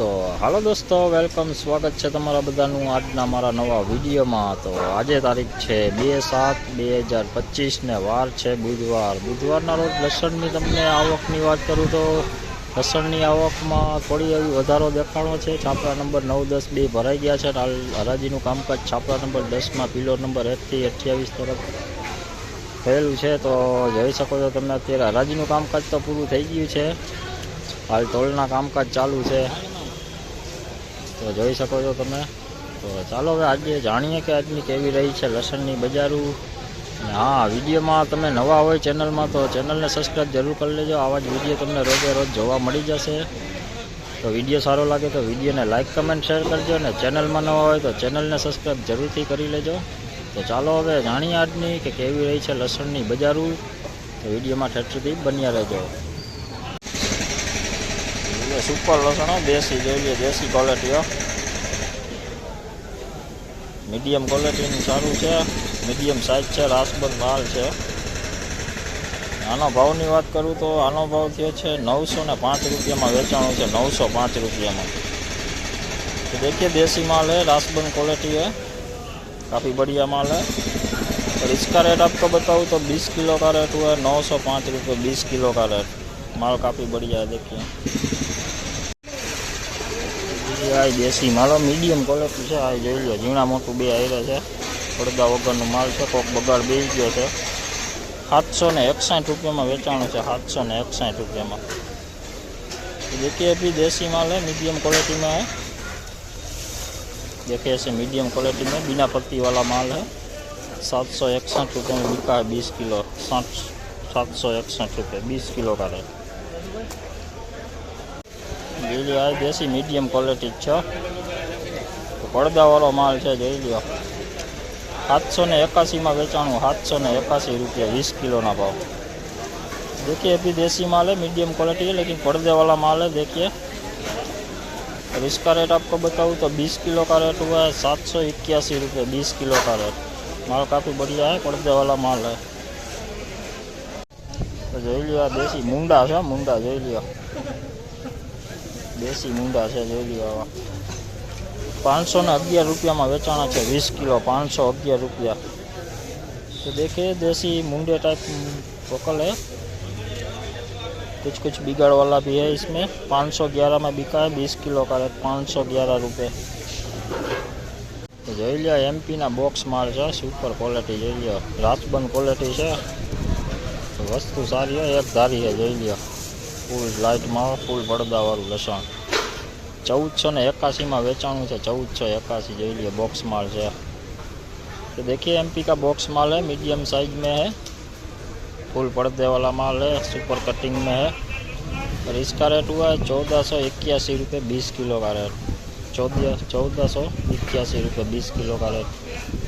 તો હાલો દોસ્તો વેલકમ સ્વાગત છે તમારા બધાનું આજના મારા નવા વિડીયોમાં. તો આજે તારીખ છે બે સાત બે હજાર પચીસને વાર છે બુધવાર. બુધવારના રોજ લસણની તમને આવકની વાત કરું તો લસણની આવકમાં થોડી એવી વધારો દેખાણો છે. છાપરા નંબર નવ દસ બે ભરાઈ ગયા છે. હાલ હરાજીનું કામકાજ છાપરા નંબર દસમાં પિલો નંબર એકથી અઠ્યાવીસ તરફ થયેલું છે. તો જોઈ શકો છો તમે અત્યારે હરાજીનું કામકાજ તો પૂરું થઈ ગયું છે. હાલ ટોલના કામકાજ ચાલુ છે. તો જોઈ શકો છો તમે. તો ચાલો હવે આજે જાણીએ કે આજની કેવી રહી છે લસણની બજારું. હા, વિડીયોમાં તમે નવા હોય ચેનલમાં તો ચેનલને સબસ્ક્રાઈબ જરૂર કરી લેજો. આવા જ વીડિયો તમને રોજે રોજ જોવા મળી જશે. તો વીડિયો સારો લાગે તો વિડીયોને લાઇક કમેન્ટ, શેર કરજો અને ચેનલમાં નવા હોય તો ચેનલને સબસ્ક્રાઈબ જરૂરથી કરી લેજો. તો ચાલો હવે જાણીએ આજની કે કેવી રહી છે લસણની બજારું. તો વિડીયોમાં ઠેઠ બન્યા રહેજો. એ સુપર લસણો દેશી જોઈએ દેશી ક્વોલિટીઓ મીડિયમ ક્વોલિટીનું સારું છે મીડિયમ સાઇઝ છે રાસબંધ માલ છે આનો ભાવની વાત કરું તો આનો ભાવ થયો છે નવસો ને પાંચ રૂપિયામાં વેચાણું છે નવસો પાંચ રૂપિયામાં तो देखिए देसी माल है रासबंद क्वालिटी है काफ़ी बढ़िया माल है और इसका रेट आपको बताऊँ तो 20 किलो का रेट हुआ है नौ सौ पाँच रुपये बीस किलो का रेट माल काफ़ी बढ़िया है देखिए બીજી આ દેશી માલો મીડિયમ ક્વોલિટી છે આ જોઈ લો ઝીણા મોટું બે આયરા છે પડદા વગરનો માલ છે કોક બગાડ બેસી ગયો છે સાતસો ને એકસાઠ રૂપિયામાં વેચાણું છે સાતસો ને એકસાઠ રૂપિયામાં तो देखिए अभी देसी माल है मीडियम क्वालिटी में है देखिए ऐसे मीडियम क्वालिटी में बिना पत्ती वाला माल है सात सौ इकसठ रुपये में बिका है बीस किलो सात सात सौ इकसठ रुपये बीस किलो का रेट જોઈ લો આ દેશી મીડિયમ ક્વોલિટી જ છે તો પડદાવાળો માલ છે જોઈ લો સાતસો ને એકાસીમાં વેચાણું સાતસો ને એકાસી રૂપિયા વીસ કિલોના ભાવ देखिए अभी देसी माल है मीडियम क्वालिटी है लेकिन पर्दे वाला माल है देखिए और इसका रेट आपको बताऊँ तो 20 किलो का रेट हुआ है सात सौ इक्यासी रुपये बीस किलो का रेट माल काफ़ी बढ़िया है पर्दे वाला माल है તો જોઈ લ્યો આ દેશી મુંડા છે મુંડા જોઈ લ્યો દેશી મુંડા છે જોઈ લ્યો આવા પાંચસો ને અગિયાર રૂપિયામાં વેચાણા છે વીસ કિલો પાંચસો અગિયાર रुपया तो देखिए देसी मुंडे टाइप वोकल है कुछ कुछ बिगड़ वाला भी है इसमें 511 में बिका है 20 किलो का रेट 511 रुपये તો જોઈ લ્યો એમપીના બોક્સ માલ છે સુપર ક્વોલિટી જોઈ લ્યો રાસબંધ ક્વોલિટી છે તો વસ્તુ સારી હોય એક ધારી છે જોઈ લ્યો ફૂલ લાઇટમાં ફૂલ પડદાવાળું લસણ ચૌદસો ને એકાસીમાં વેચાણું છે ચૌદસો એકાસી જોઈ લ્યો બોક્સ माल છે तो देखिए एमपी का बॉक्स माल है मीडियम साइज में है फुल पर्दे वाला माल है सुपर कटिंग में है और इसका रेट हुआ है चौदह सौ इक्यासी रुपये बीस किलो का रेट चौदह चौदह सौ इक्यासी रुपये बीस किलो का रेट